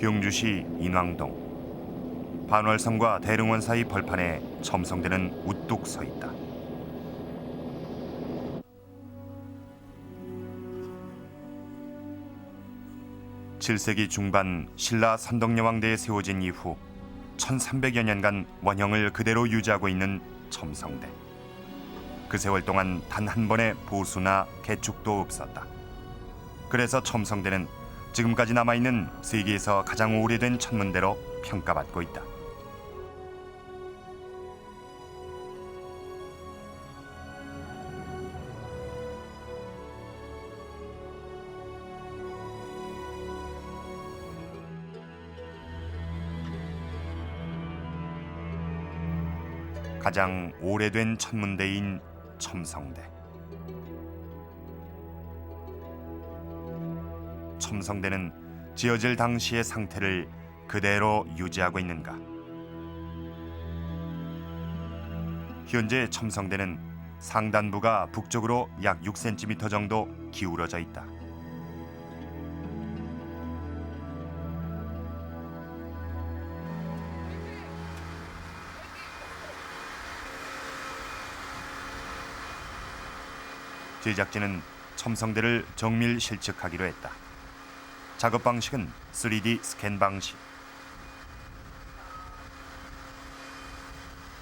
경주시 인왕동 반월성과 대릉원 사이 벌판에 첨성대는 우뚝 서 있다. 칠세기 중반 신라 선덕여왕대에 세워진 이후 1300여 년간 원형을 그대로 유지하고 있는 첨성대. 그 세월 동안 단 한 번의 보수나 개축도 없었다. 그래서 첨성대는 지금까지 남아있는 세계에서 가장 오래된 천문대로 평가받고 있다. 가장 오래된 천문대인 첨성대. 첨성대는 지어질 당시의 상태를 그대로 유지하고 있는가? 현재 첨성대는 상단부가 북쪽으로 약 6cm 정도 기울어져 있다. 제작진은 첨성대를 정밀 실측하기로 했다. 작업 방식은 3D 스캔 방식.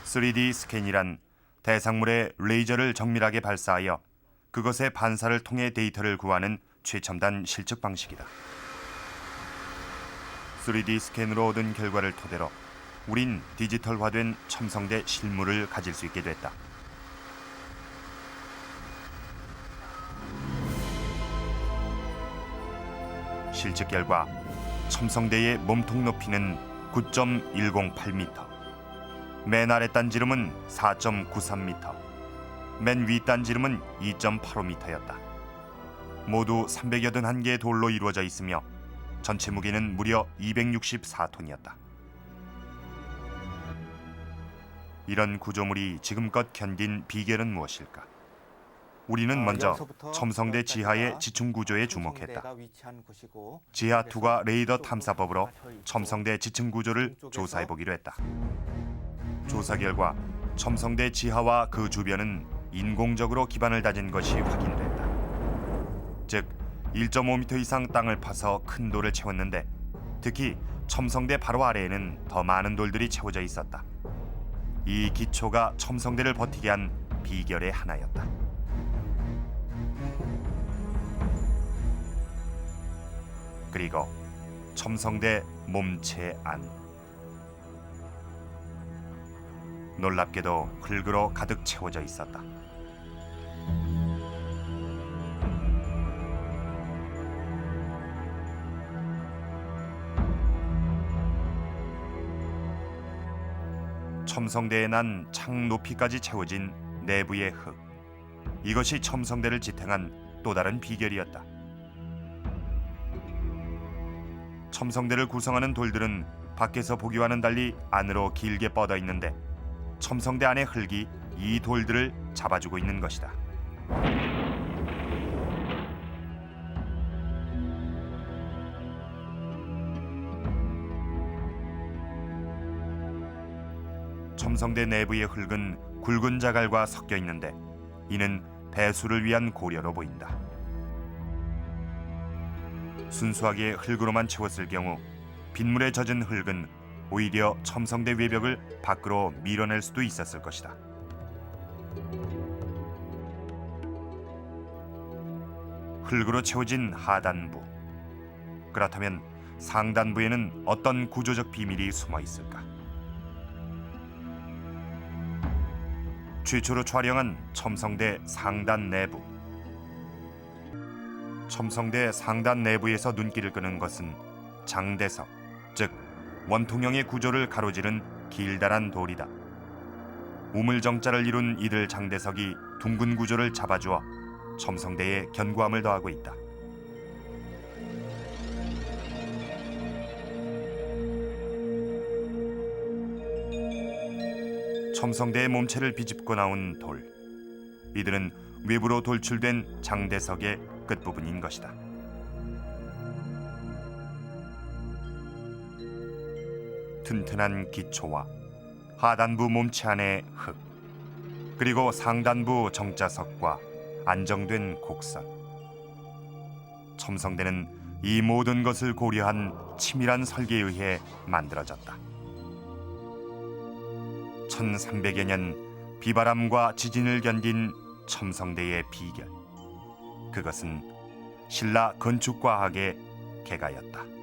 3D 스캔이란 대상물에 레이저를 정밀하게 발사하여 그것의 반사를 통해 데이터를 구하는 최첨단 실측 방식이다. 3D 스캔으로 얻은 결과를 토대로 우린 디지털화된 첨성대 실물을 가질 수 있게 됐다. 실측 결과 첨성대의 몸통 높이는 9.108m, 맨 아래 단지름은 4.93m, 맨위 단지름은 2.85m였다. 모두 381개의 돌로 이루어져 있으며 전체 무게는 무려 264톤이었다. 이런 구조물이 지금껏 견딘 비결은 무엇일까? 우리는 먼저 첨성대 지하의 지층 구조에 주목했다. 지하 투과 레이더 탐사법으로 첨성대 지층 구조를 조사해 보기로 했다. 조사 결과 첨성대 지하와 그 주변은 인공적으로 기반을 다진 것이 확인됐다. 즉 1.5m 이상 땅을 파서 큰 돌을 채웠는데 특히 첨성대 바로 아래에는 더 많은 돌들이 채워져 있었다. 이 기초가 첨성대를 버티게 한 비결의 하나였다. 그리고 첨성대 몸체 안 놀랍게도 흙으로 가득 채워져 있었다. 첨성대에 난 창 높이까지 채워진 내부의 흙. 이것이 첨성대를 지탱한 또 다른 비결이었다. 첨성대를 구성하는 돌들은 밖에서 보기와는 달리 안으로 길게 뻗어 있는데 첨성대 안의 흙이 이 돌들을 잡아주고 있는 것이다. 첨성대 내부의 흙은 굵은 자갈과 섞여 있는데 이는 배수를 위한 고려로 보인다. 순수하게 흙으로만 채웠을 경우 빗물에 젖은 흙은 오히려 첨성대 외벽을 밖으로 밀어낼 수도 있었을 것이다. 흙으로 채워진 하단부. 그렇다면 상단부에는 어떤 구조적 비밀이 숨어 있을까? 최초로 촬영한 첨성대 상단 내부. 첨성대 상단 내부에서 눈길을 끄는 것은 장대석, 즉 원통형의 구조를 가로지른 길다란 돌이다. 우물정자를 이룬 이들 장대석이 둥근 구조를 잡아주어 첨성대에 견고함을 더하고 있다. 첨성대의 몸체를 비집고 나온 돌. 이들은 외부로 돌출된 장대석의 끝부분인 것이다. 튼튼한 기초와 하단부 몸체 안의 흙 그리고 상단부 정자석과 안정된 곡선 첨성대는 이 모든 것을 고려한 치밀한 설계에 의해 만들어졌다. 1300여 년 비바람과 지진을 견딘 첨성대의 비결 그것은 신라 건축과학의 개가였다.